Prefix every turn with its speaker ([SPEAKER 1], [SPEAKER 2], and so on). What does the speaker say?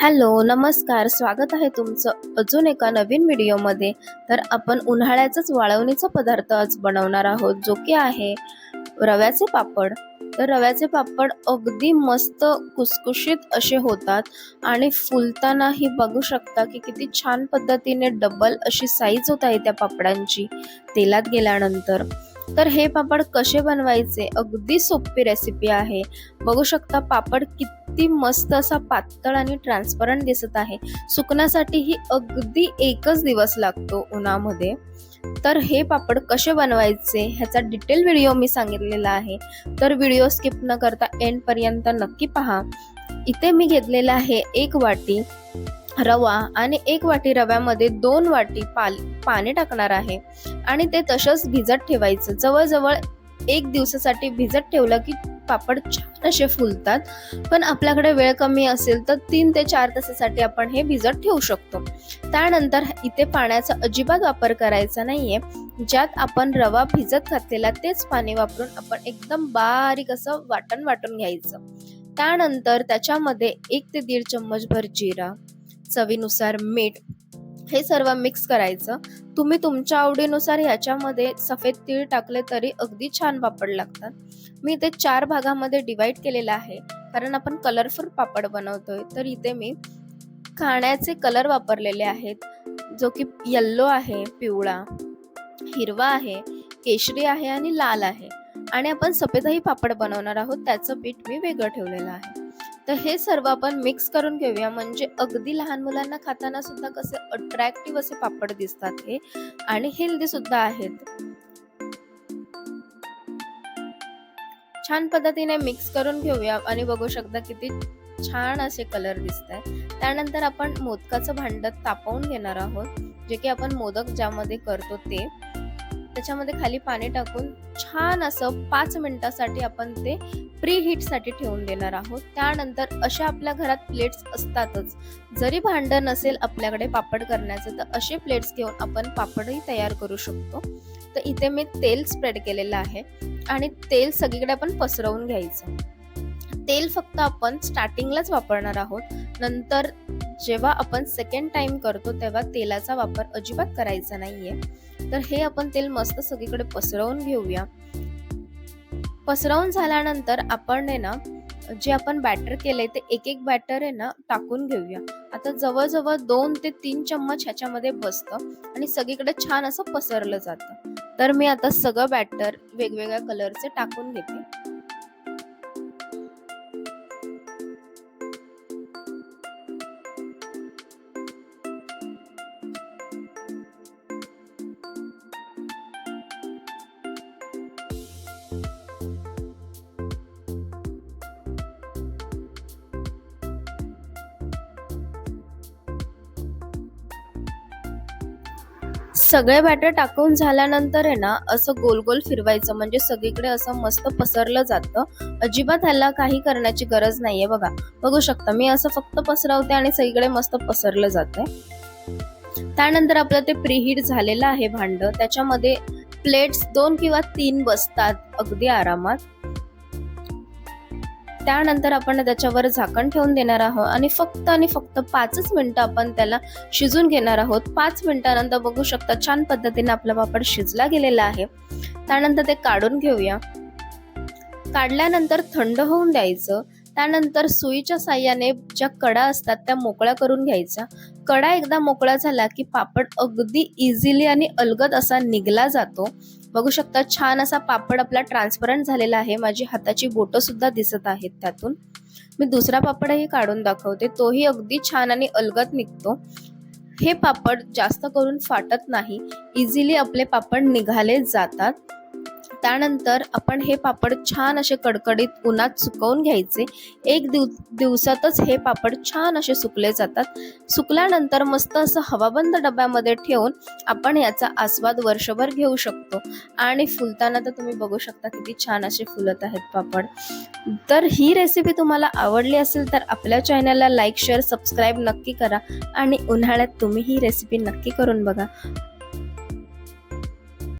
[SPEAKER 1] Hello नमस्कार. स्वागत आहे तुमचं अजून एका नवीन व्हिडिओमध्ये. तर आपण उन्हाळ्याचाच वाळवणीचा पदार्थ आज बनवणार आहोत जो की आहे रव्याचे पापड. तर रव्याचे पापड अगदी मस्त कुसकुशीत असे होतात आणि फुलतानाही बघू शकता की किती छान पद्धतीने डबल अशी साईज होत आहे त्या पापडांची तेलात गेल्यानंतर. तर हे पापड कसे बनवायचे अगदी सोपी रेसिपी आहे. बघू शकता पापड किती मस्त असा पातळ आणि ट्रान्सपरंट दिसत आहे. सुकण्यासाठी ही अगदी एकच दिवस लागतो उन्हामध्ये. तर हे पापड कसे बनवायचे ह्याचा डिटेल व्हिडिओ मी सांगितलेला आहे. तर व्हिडिओ स्किप न करता एंड पर्यंत नक्की पहा. इथे मी घेतलेला आहे एक वाटी रवा आणि एक वाटी रव्यामध्ये दोन वाटी पाल पाणी टाकणार आहे. आणि ते तसंच भिजत ठेवायचं. जवळजवळ एक दिवसासाठी भिजत ठेवलं की पापड छान असे फुलतात. पण आपल्याकडे वेळ कमी असेल तर तीन ते चार तासासाठी आपण हे भिजत ठेवू शकतो. त्यानंतर इथे पाण्याचा अजिबात वापर करायचा नाहीये. ज्यात आपण रवा भिजत घातलेला तेच पाणी वापरून आपण एकदम बारीक असं वाटण वाटून घ्यायचं. त्यानंतर त्याच्यामध्ये एक ते दीड चम्मच भर जिरा चवीनुसार मीठ हे सर्व मिक्स करायचं. तुम्ही तुमच्या आवडीनुसार ह्याच्यामध्ये सफेद तीळ टाकले तरी अगदी छान पापड लागतात. मी इथे चार भागामध्ये डिवाइड केलेलं आहे. कारण आपण कलरफुल पापड बनवतोय. तर इथे मी खाण्याचे कलर वापरलेले आहेत. जो की येल्लो आहे पिवळा हिरवा आहे केशरी आहे आणि लाल आहे. आणि आपण सफेदही पापड बनवणार आहोत. त्याचं पीठ मी वेगळं ठेवलेलं आहे. तर हे सर्व आपण मिक्स करून घेऊया. म्हणजे अगदी लहान मुलांना खाताना सुद्धा कसे अट्रॅक्टिव्ह असे पापड दिसतात हे. आणि हेल्दी सुद्धा आहेत. छान पद्धतीने मिक्स करून घेऊया आणि बघू शकता किती छान असे कलर दिसत आहे त्यानंतर आपण मोदकाचं भांड तापवून घेणार आहोत. जे की आपण मोदक ज्यामध्ये करतो ते. त्याच्यामध्ये खाली पाणी टाकून छान असं पाच मिनिटासाठी आपण ते प्री हीटसाठी ठेवून देणार आहोत. त्यानंतर अशा आपल्या घरात प्लेट्स असतातच. जरी भांडं नसेल आपल्याकडे पापड करण्याचं तर असे प्लेट्स घेऊन आपण पापडही तयार करू शकतो. तर इथे मी तेल स्प्रेड केलेलं आहे आणि तेल सगळीकडे आपण पसरवून घ्यायचं. तेल फक्त आपण स्टार्टिंगलाच वापरणार आहोत. नंतर जेव्हा आपण सेकंड टाइम करतो तेव्हा तेलाचा वापर अजिबात करायचा नाहीये. तर हे आपण तेल मस्त सगळीकडे पसरवून घेऊया. पसरवून झाल्यानंतर आपण आहे ना जे आपण बॅटर केलंय ते एक एक बॅटर आहे ना टाकून घेऊया. आता जवळजवळ दोन ते तीन चम्मच ह्याच्यामध्ये बसतं आणि सगळीकडे छान असं पसरलं जातं. तर मी आता सगळं बॅटर वेगवेगळ्या कलरचे टाकून घेते. सगळे बॅटर टाकून झाल्यानंतर आहे ना असं गोल गोल फिरवायचं. म्हणजे सगळीकडे असं मस्त पसरलं जातं. अजिबात ह्याला काही करण्याची गरज नाहीये बघा. बघू शकता मी असं फक्त पसरवते आणि सगळीकडे मस्त पसरलं जातंय. त्यानंतर आपलं ते प्रीहीट झालेलं आहे भांड. त्याच्यामध्ये प्लेट्स दोन किंवा तीन बसतात अगदी आरामात. त्यानंतर आपण त्याच्यावर झाकण ठेवून देणार आहोत आणि फक्त आणि फक्त पाचच मिनटं आपण त्याला शिजून घेणार आहोत. पाच मिनिटानंतर बघू शकता छान पद्धतीने आपला पापड शिजला गेलेला आहे. त्यानंतर ते काढून घेऊया. काढल्यानंतर थंड होऊन द्यायचं. त्यानंतर सुईच्या साह्याने ज्या कडा असतात त्या मोकळ्या करून घ्यायच्या कडा एकदा मोकळा झाला की पापड अगदी इझिली आणि अलगद असा निघला जातो. बघू शकता छान असा पापड आपला ट्रान्सपरंट झालेला आहे. माझी हाताची बोटं सुद्धा दिसत आहेत त्यातून. मी दुसरा पापडही काढून दाखवते. तोही अगदी छान आणि अलगद निघतो. हे पापड जास्त करून फाटत नाही. इझिली आपले पापड निघाले जातात. त्यानंतर आपण हे पापड छान असे कडकडीत उन्हात सुकवून घ्यायचे. एक दिव दिवसातच हे पापड छान असे सुकले जातात. सुकल्यानंतर मस्त असं हवाबंद डब्यामध्ये ठेवून आपण याचा आस्वाद वर्षभर घेऊ शकतो. आणि फुलताना तर तुम्ही बघू शकता किती छान असे फुलत आहेत पापड. तर ही रेसिपी तुम्हाला आवडली असेल तर आपल्या चॅनलला लाईक शेअर सबस्क्राईब नक्की करा. आणि उन्हाळ्यात तुम्ही ही रेसिपी नक्की करून बघा.